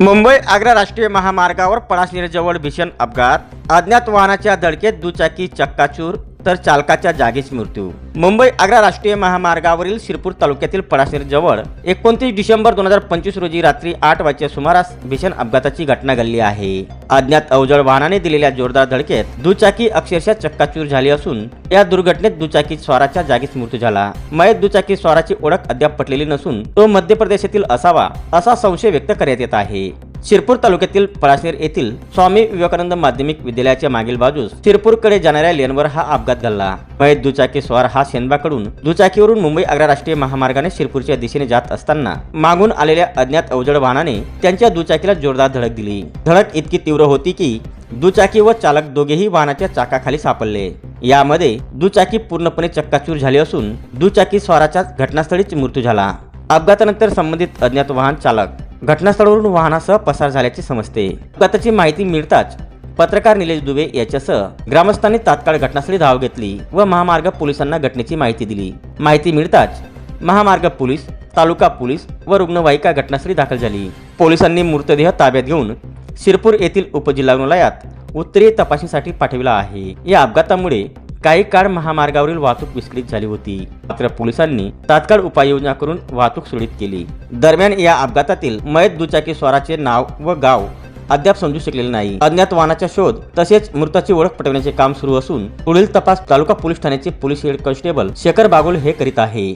मुंबई आग्रा राष्ट्रीय महामार्गावर पळाशिरजवळ भीषण अपघात. अज्ञात वाहनाच्या धडकेत दुचाकी चक्काचूर तर चालकाच्या जागीच मृत्यू. मुंबई आग्रा राष्ट्रीय महामार्गावरील शिरपूर तालुक्यातील पळाशीर जवळ एकोणतीस डिसेंबर दोन हजार पंचवीस रोजी रात्री आठ वाजच्या सुमारास भीषण अपघाताची घटना घडली आहे. अज्ञात अवजड वाहनाने दिलेल्या जोरदार धडकेत दुचाकी अक्षरशः चक्काचूर झाली असून या दुर्घटनेत दुचाकी स्वाराच्या जागीच मृत्यू झाला. मयत दुचाकी स्वाराची ओळख अद्याप पटलेली नसून तो मध्य प्रदेशातील असावा असा संशय व्यक्त करण्यात येत आहे. शिरपूर तालुक्यातील पळाशेर येथील स्वामी विवेकानंद माध्यमिक विद्यालयाच्या मागील बाजूस शिरपूरकडे जाणाऱ्या लेनवर हा अपघात घडला. मयत दुचाकी स्वार हा सेनबाकडून दुचाकीवरून मुंबई आग्रा राष्ट्रीय महामार्गाने शिरपूरच्या दिशेने जात असताना मागून आलेल्या अज्ञात अवजड वाहनाने त्यांच्या दुचाकीला जोरदार धडक दिली. धडक इतकी तीव्र होती की दुचाकी व चालक दोघेही वाहनाच्या चाकाखाली सापडले. यामध्ये दुचाकी पूर्णपणे चक्काचूर झाली असून दुचाकी स्वाराचा घटनास्थळीच मृत्यू झाला. अपघातानंतर संबंधित अज्ञात वाहन चालक घटनास्थळावरून वाहनासह पसार झाल्याचे समजते. अपघाताची माहिती मिळताच पत्रकार निलेश दुबे याच्यासह ग्रामस्थांनी तात्काळ घटनास्थळी धाव घेतली व महामार्ग पोलिसांना घटनेची माहिती दिली. माहिती मिळताच महामार्ग पोलीस तालुका पोलीस व रुग्णवाहिका घटनास्थळी दाखल झाली. पोलिसांनी मृतदेह ताब्यात घेऊन शिरपूर येथील उपजिल्हा रुग्णालयात उत्तरीय तपासणीसाठी पाठविला आहे. या अपघातामुळे काही काळ महामार्गावरील वाहतूक विस्कळीत झाली होती. मात्र पोलिसांनी तात्काळ उपाययोजना करून वाहतूक सुरळीत केली. दरम्यान या अपघातातील मयत दुचाकी स्वाराचे नाव व गाव अद्याप समजू शकलेले नाही. अज्ञात वाहनाचा शोध तसेच मृताची ओळख पटवण्याचे काम सुरू असून पुढील तपास तालुका पोलीस ठाण्याचे police head constable Shekhar Bagul हे करीत आहे.